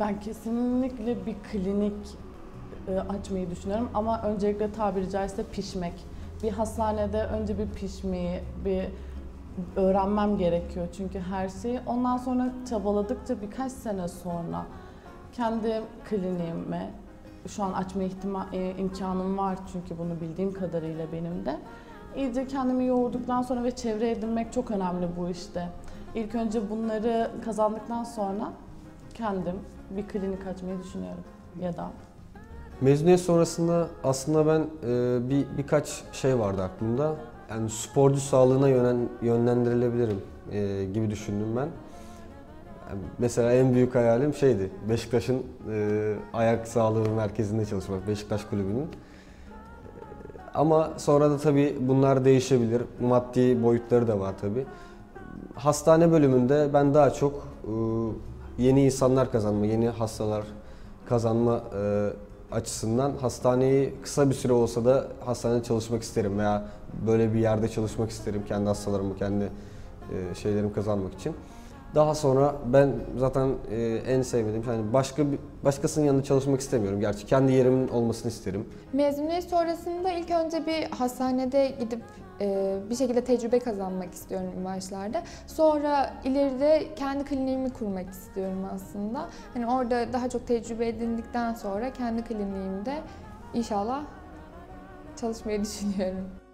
Ben kesinlikle bir klinik e, açmayı düşünüyorum ama öncelikle tabiri caizse pişmek. Bir hastanede önce bir pişmeyi, bir öğrenmem gerekiyor çünkü her şeyi. Ondan sonra çabaladıkça birkaç sene sonra kendi kliniğime şu an açma ihtima, e, imkanım var çünkü bunu bildiğim kadarıyla benim de. İyice kendimi yoğurduktan sonra ve çevre edinmek çok önemli bu işte. İlk önce bunları kazandıktan sonra kendim bir klinik açmayı düşünüyorum ya da Mezuniyet sonrasında aslında ben e, bir birkaç şey vardı aklımda. Yani sporcu sağlığına yönen, yönlendirilebilirim e, gibi düşündüm ben. Yani mesela en büyük hayalim şeydi, Beşiktaş'ın e, ayak sağlığı merkezinde çalışmak, Beşiktaş kulübünün. Ama sonra da tabii bunlar değişebilir. Maddi boyutları da var tabii. Hastane bölümünde ben daha çok e, yeni insanlar kazanma, yeni hastalar kazanma e, açısından hastaneyi kısa bir süre olsa da hastanede çalışmak isterim veya böyle bir yerde çalışmak isterim kendi hastalarımı, kendi e, şeylerimi kazanmak için. Daha sonra ben zaten e, en sevmediğim yani başka bir başkasının yanında çalışmak istemiyorum. Gerçi kendi yerimin olmasını isterim. Mezuniyet sonrasında ilk önce bir hastanede gidip e, bir şekilde tecrübe kazanmak istiyorum üniversitelerde. Sonra ileride kendi kliniğimi kurmak istiyorum aslında. Hani orada daha çok tecrübe edindikten sonra kendi kliniğimde inşallah çalışmayı düşünüyorum.